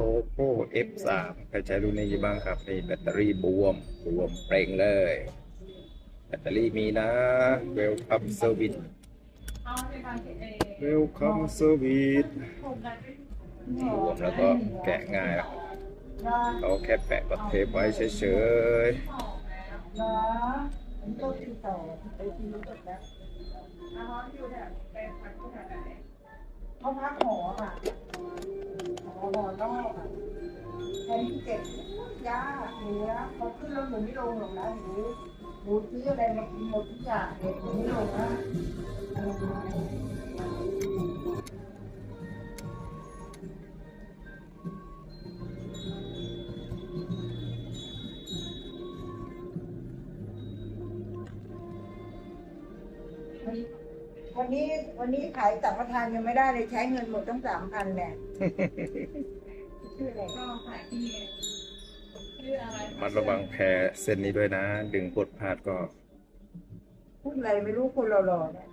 โ o F3 ใครใช้รุ่นนี้บ้างครับนี่แบตเตอรี่บวม บวมเปล่งเลย แบตเตอรี่มีนะ Welcome Service Welcome Service บวมแล้วก็แกะง่ายเขาแค่แปะกับเทปไว้เฉยเขาพักหอค่ะ หอหอนอกอะแทนที่เจ็บยาเหนือพอขึ้นแล้วหนูไม่ลงหรอกนะหนูหนูซื้ออะไรมากินหมดทุกอย่างเลยหนูไม่ลงนะ นนี้วันนี้ขายสัมปทานยังไม่ได้เลยใช้เงินหมดตั้งสามพันเนี่ยชื่ออะไรก็ขายที่ชื่ออะไรๆมันระวังแพรเส้นนี้ด้วยนะ ดึงกดพลาดก็ พูดอะไรไม่รู้คนหล่อๆเนี่ย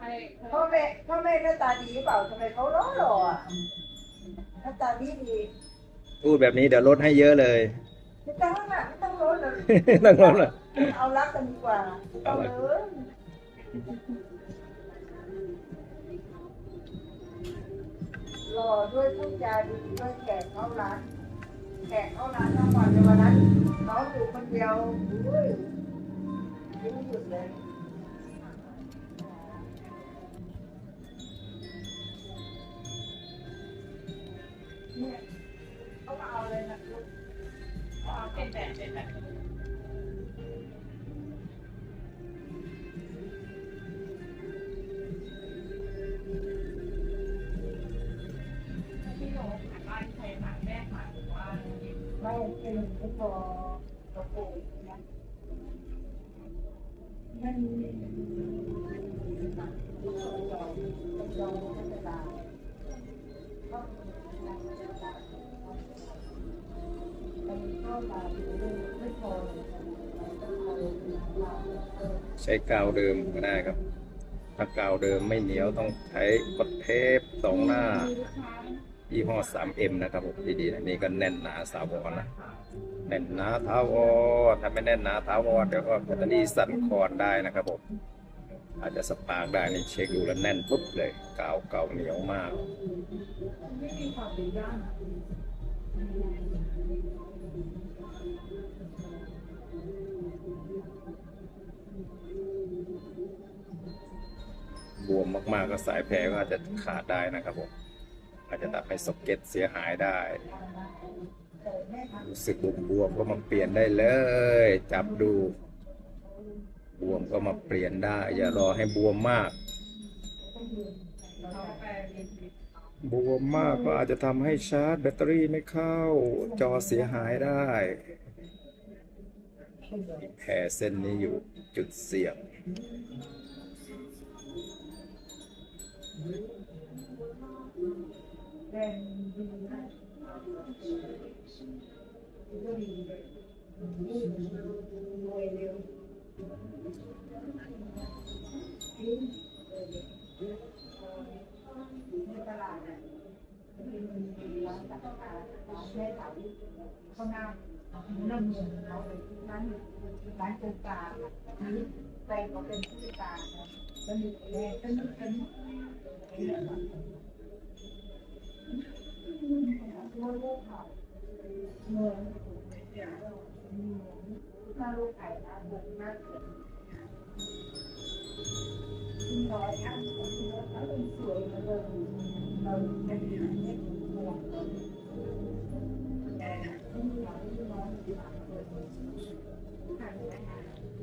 ไอ้พ่อแม่พ่อแม่หน้าตาดีหรือเปล่าทำไมเขาหล่อหล่อๆอะหน้าตาดีดีพูดแบบนี้เดี๋ยวลดให้เยอะเลย ไม่ต้องอะไม่ต้องลดเลยต้องลดเลย เอารักกันดีกว่าไม่ต้องเลยหล่อด้วยพูดจาดีด้วยแขกเข้าร้าน แขกเข้าร้านทั้งวันในวันนั้นน้องอยู่คนเดียวอุ้ยไม่หยุดเลย ไม่เป็นไม่พอเราปลูกนะมันยอมยอมไม่เป็มันก็มาไม่พอใช้กาวเดิมก็ได้ครับ ถ้ากาวเดิมไม่เหนียวต้องใช้กดเทปสองหน้า ยี่ห้อ 3M นะครับผมดีๆนะนี่ก็แน่นหนาสาวรนะแน่นหนาท้าวรถ้าไม่แน่นหนาท้าวรเดี๋ยวก็แบตเตอรี่สั่นคลอนได้นะครับผมอาจจะสปาร์กได้นี่เช็คดูแล้วแน่นปุ๊บเลยกาวเก่าเหนียวมากบวมมากๆก็สายแพรก็อาจจะขาดได้นะครับผม จจะทำให้ซ็อกเก็ตเสียหายได้ รู้สึกบวมๆก็มาเปลี่ยนได้เลย จับดู บวมก็มาเปลี่ยนได้ อย่ารอให้บวมมาก บวมมากก็อาจจะทำให้ชาร์จแบตเตอรี่ไม่เข้า จอเสียหายได้แผลเส้นนี้อยู่จุดเสี่ยง ข้างหน้าเริ่มเงินเขาเลยร้านร้านโกกานี่แฟนเขาเป็นผู้การนะก็มีแม่ก็นึกกันลูกเขาเงินถ้า ลูกไข่นะบุกมากเลยน้อยอะเขาเป็นสวยมาเลยเราเป็นไม่ถูกตัว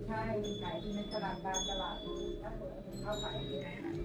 ใช่ขายที่ในตลาดบางตลาดถ้าเปิดเข้าไปที่ไหน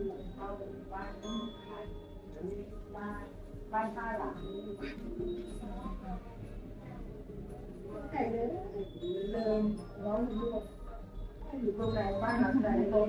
cái đấy lên nó luôn cái gì câu này ba năm này thôi